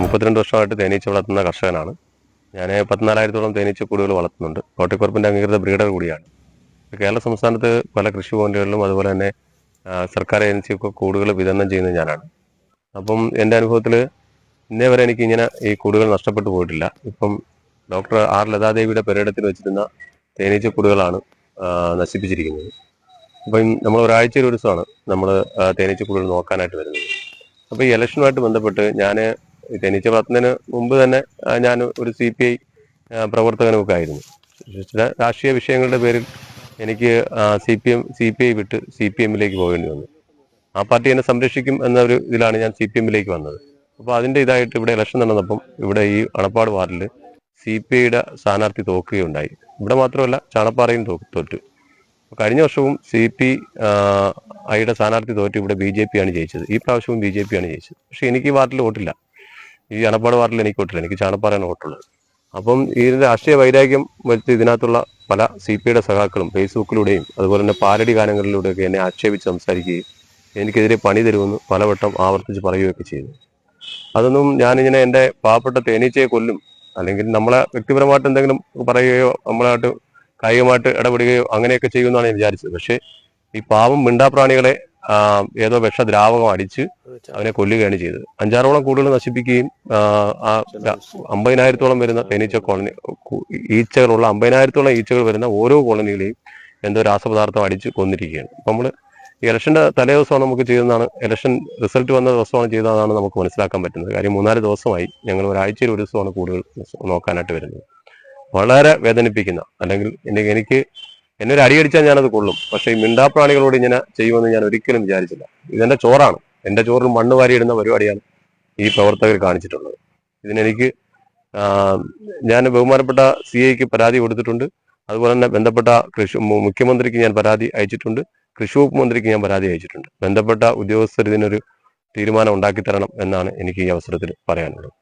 മുപ്പത്തിരണ്ട് വർഷമായിട്ട് തേനീച്ച വളർത്തുന്ന കർഷകനാണ്. ഞാൻ പത്തിനാലായിരത്തോളം തേനീച്ച കൂടുകൾ വളർത്തുന്നുണ്ട്. കോട്ടയക്കുറപ്പിന്റെ അംഗീകൃത ബ്രീഡർ കൂടിയാണ്. കേരള സംസ്ഥാനത്ത് പല കൃഷിഭവനുകളിലും അതുപോലെ തന്നെ സർക്കാർ ഏജൻസിയൊക്കെ കൂടുകൾ വിതരണം ചെയ്യുന്നത് ഞാനാണ്. അപ്പം എന്റെ അനുഭവത്തിൽ ഇന്നേ വരെ എനിക്ക് ഇങ്ങനെ ഈ കൂടുകൾ നഷ്ടപ്പെട്ടു പോയിട്ടില്ല. ഇപ്പം ഡോക്ടർ ആർ ലതാദേവിയുടെ പെരേടത്തിൽ വെച്ചിരുന്ന തേനീച്ച കൂടുകളാണ് നശിപ്പിച്ചിരിക്കുന്നത്. അപ്പം നമ്മൾ ഒരാഴ്ചയിൽ ഒരു ദിവസമാണ് നമ്മൾ തേനീച്ച കൂടുകൾ നോക്കാനായിട്ട് വരുന്നത്. അപ്പോൾ ഈ ഇലക്ഷനുമായിട്ട് ബന്ധപ്പെട്ട് ഞാൻ തേനീച്ച പത്തിന് മുമ്പ് തന്നെ ഞാൻ ഒരു സി പി ഐ പ്രവർത്തകനുമൊക്കെ ആയിരുന്നു ചില രാഷ്ട്രീയ വിഷയങ്ങളുടെ പേരിൽ എനിക്ക് C P M C P I വിട്ട് സി പി എമ്മിലേക്ക് പോകേണ്ടി വന്നു. ആ പാർട്ടി എന്നെ സംരക്ഷിക്കും എന്ന ഒരു ഇതിലാണ് ഞാൻ സി പി എമ്മിലേക്ക് വന്നത്. അപ്പോൾ അതിന്റെ ഇതായിട്ട് ഇവിടെ ഇലക്ഷൻ നടന്നപ്പം ഇവിടെ ഈ അണപ്പാട് വാർഡിൽ സി പി ഐയുടെ സ്ഥാനാർത്ഥി തോക്കുകയുണ്ടായി ഇവിടെ മാത്രമല്ല ചാണപ്പാറയും തോറ്റു. കഴിഞ്ഞ വർഷവും സി പി ഐയുടെ സ്ഥാനാർത്ഥി തോറ്റ്. ഇവിടെ ബി ജെ പി ആണ് ജയിച്ചത്. ഈ പ്രാവശ്യവും ബി ജെ പി ആണ് ജയിച്ചത്. പക്ഷേ എനിക്ക് ഈ വാർഡിൽ വോട്ടില്ല. ഈ അണപ്പാട് വാർഡിൽ എനിക്ക് വോട്ടില്ല. എനിക്ക് ചാണപ്പാറയാണ് വോട്ടുള്ളത്. അപ്പം ഈ രാഷ്ട്രീയ വൈരാഗ്യം വരുത്തി ഇതിനകത്തുള്ള പല സി പി ഐയുടെ സഖാക്കളും ഫേസ്ബുക്കിലൂടെയും അതുപോലെ തന്നെ പാരടി ഗാനങ്ങളിലൂടെയൊക്കെ എന്നെ ആക്ഷേപിച്ച് സംസാരിക്കുകയും എനിക്കെതിരെ പണി തരുമെന്ന് പലവട്ടം ആവർത്തിച്ച് പറയുകയൊക്കെ ചെയ്തു. അതൊന്നും ഞാനിങ്ങനെ എന്റെ പാവപ്പെട്ട തേനീച്ചയെ കൊല്ലും അല്ലെങ്കിൽ നമ്മളെ വ്യക്തിപരമായിട്ട് എന്തെങ്കിലും പറയുകയോ നമ്മളായിട്ട് കായികമായിട്ട് ഇടപെടുകയോ അങ്ങനെയൊക്കെ ചെയ്യുമെന്നാണ് ഞാൻ വിചാരിച്ചത്. പക്ഷേ ഈ പാവം മിണ്ടാപ്രാണികളെ ഏതോ വിഷദ്രാവകം അടിച്ച് അവനെ കൊല്ലുകയാണ് ചെയ്തത്. അഞ്ചാറോളം കൂടുതൽ നശിപ്പിക്കുകയും ആ, അമ്പതിനായിരത്തോളം വരുന്ന തേനീച്ച കോളനി ഈച്ചകളുള്ള അമ്പതിനായിരത്തോളം ഈച്ചകൾ വരുന്ന ഓരോ കോളനികളെയും എന്തോ രാസപദാർത്ഥം അടിച്ച് കൊന്നിരിക്കുകയാണ്. അപ്പം നമ്മൾ ഇലക്ഷന്റെ തലേ ദിവസമാണ് നമുക്ക് ചെയ്തതാണ് ഇലക്ഷൻ റിസൾട്ട് വന്ന ദിവസമാണ് ചെയ്തതാണ് നമുക്ക് മനസ്സിലാക്കാൻ പറ്റുന്നത്. കാര്യം മൂന്നാൽ ദിവസമായി ഞങ്ങൾ ഒരാഴ്ചയിൽ ഒരു ദിവസമാണ് കൂടുതൽ നോക്കാനായിട്ട് വരുന്നത്. വളരെ വേദനിപ്പിക്കുന്ന അല്ലെങ്കിൽ എനിക്ക് എന്നെ ഒരു അടിയടിച്ചാൽ ഞാനത് കൊള്ളും. പക്ഷെ ഈ മിണ്ടാപ്രാണികളോട് ഇങ്ങനെ ചെയ്യുമെന്ന് ഞാൻ ഒരിക്കലും വിചാരിച്ചില്ല. ഇതെന്റെ ചോറാണ്. എന്റെ ചോറിൽ മണ്ണ് വാരിയിടുന്ന പരിപാടിയാണ് ഈ പ്രവർത്തകർ കാണിച്ചിട്ടുള്ളത്. ഇതിനെനിക്ക് ഞാൻ ബഹുമാനപ്പെട്ട സി ഐക്ക് പരാതി കൊടുത്തിട്ടുണ്ട്. അതുപോലെ തന്നെ ബന്ധപ്പെട്ട കൃഷി മുഖ്യമന്ത്രിക്ക് ഞാൻ പരാതി അയച്ചിട്ടുണ്ട്. കൃഷി വകുപ്പ് മന്ത്രിക്ക് ഞാൻ പരാതി അയച്ചിട്ടുണ്ട്. ബന്ധപ്പെട്ട ഉദ്യോഗസ്ഥർ ഇതിനൊരു തീരുമാനം ഉണ്ടാക്കി തരണം എന്നാണ് എനിക്ക് ഈ അവസരത്തിൽ പറയാനുള്ളത്.